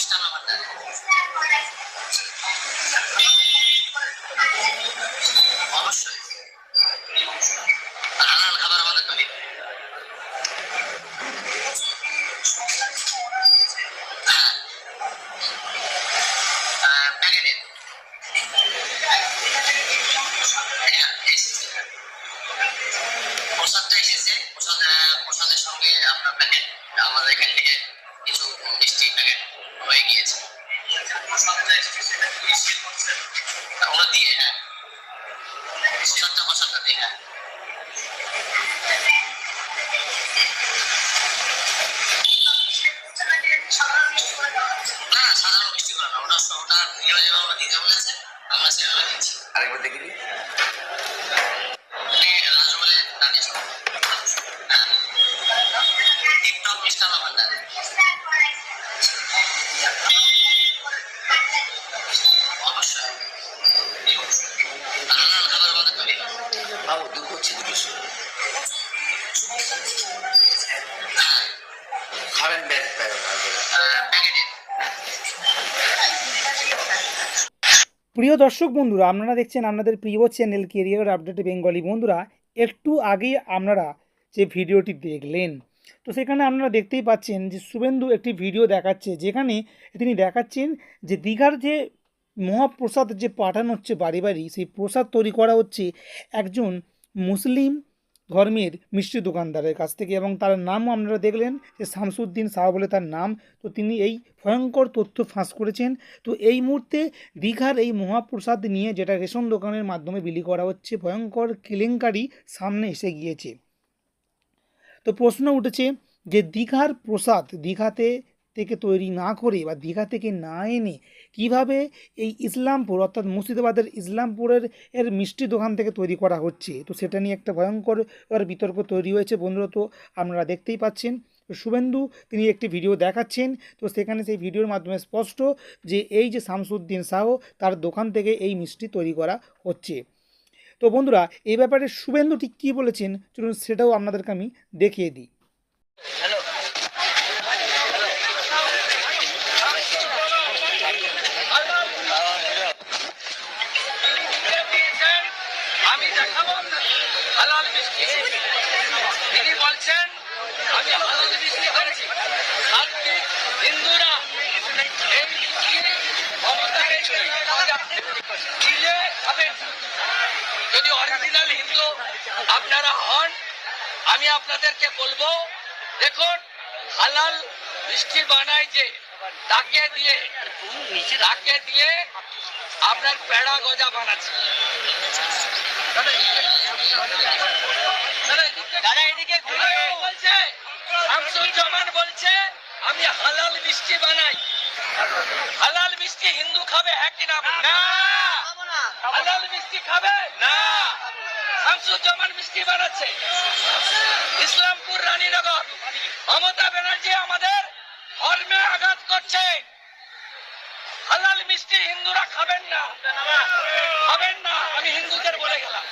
মিষ্টান্ন ভান্ডার অবশ্যই হালাল খাবার আমাদের প্রসাদটা এসেছে প্রসাদ প্রসাদের সঙ্গে আপনার প্যাকেট আমাদের এখান থেকে হয়ে গিয়েছে ওগুলো দিয়ে হ্যাঁ প্রসাদটা প্রসাদটা দিয়ে হ্যাঁ না। সাধারণ প্রিয় দর্শক বন্ধুরা, আপনারা দেখছেন আপনাদের প্রিয় চ্যানেল কেরিয়ার আপডেট বেঙ্গলি বন্ধুরা, একটু আগে আপনারা যে ভিডিওটি দেখলেন, তো সেখানে আপনারা দেখতেই পাচ্ছেন যে শুভেন্দু একটি ভিডিও দেখাচ্ছে, যেখানে তিনি দেখাচ্ছেন যে দীঘার যে মহাপ্রসাদ যে পাঠানো হচ্ছে বাড়ি বাড়ি, সেই প্রসাদ তৈরি করা হচ্ছে একজন মুসলিম ধর্মের মিষ্টি দোকানদারের কাছ থেকে এবং তার নামও আপনারা দেখলেন যে শামসুদ্দিন শাহ বলে তার নাম। তো তিনি এই ভয়ঙ্কর তথ্য ফাঁস করেছেন। তো এই মুহূর্তে দীঘার এই মহাপ্রসাদ নিয়ে যেটা রেশন দোকানের মাধ্যমে বিলি করা হচ্ছে, ভয়ঙ্কর কেলেঙ্কারি সামনে এসে গিয়েছে। তো প্রশ্ন উঠেছে যে দীঘার প্রসাদ দীঘাতে থেকে তৈরি না করে বা দীঘা থেকে না এনে কীভাবে এই ইসলামপুর, অর্থাৎ মুর্শিদাবাদের ইসলামপুরের এর মিষ্টি দোকান থেকে তৈরি করা হচ্ছে? তো সেটা নিয়ে একটা ভয়ঙ্কর বিতর্ক তৈরি হয়েছে বন্ধুরা। তো আপনারা দেখতেই পাচ্ছেন, শুভেন্দু তিনি একটি ভিডিও দেখাচ্ছেন। তো সেখানে সেই ভিডিওর মাধ্যমে স্পষ্ট যে এই যে শামসুদ্দিন শাহ তার দোকান থেকে এই মিষ্টি তৈরি করা হচ্ছে। তো বন্ধুরা, এই ব্যাপারে শুভেন্দু ঠিক কী বলেছেন? চলুন সেটাও আপনাদেরকে আমি দেখিয়ে দিই। আমি দেখাবো হালাল মিষ্টি। তিনি বলছেন, আমি হালাল মিষ্টি করেছি সাত্বিক হিন্দুরা যদি অরিজিনাল হিন্দু আপনারা হন, আমি আপনাদেরকে বলব, দেখুন, হালাল মিষ্টি বানায় যে, তাকে দিয়ে তাকে দিয়ে আপনার পেড়া গজা বানাচ্ছে। দাদা এদিকে বলছে শামসুজ্জামান বলছে আমি হালাল মিষ্টি বানাই। হালাল মিষ্টি হিন্দু খাবে হ্যাঁ কি না? না। হালাল মিষ্টি খাবে? না। শামসুজ্জামান মিষ্টি বানাচ্ছে। ইসলামপুর রানীনগর। মমতা ব্যানার্জি আমাদের ধর্মে আঘাত করছে। হালাল মিষ্টি হিন্দুরা খাবেন না। খাবেন না আমি হিন্দুদের বলে গেলাম।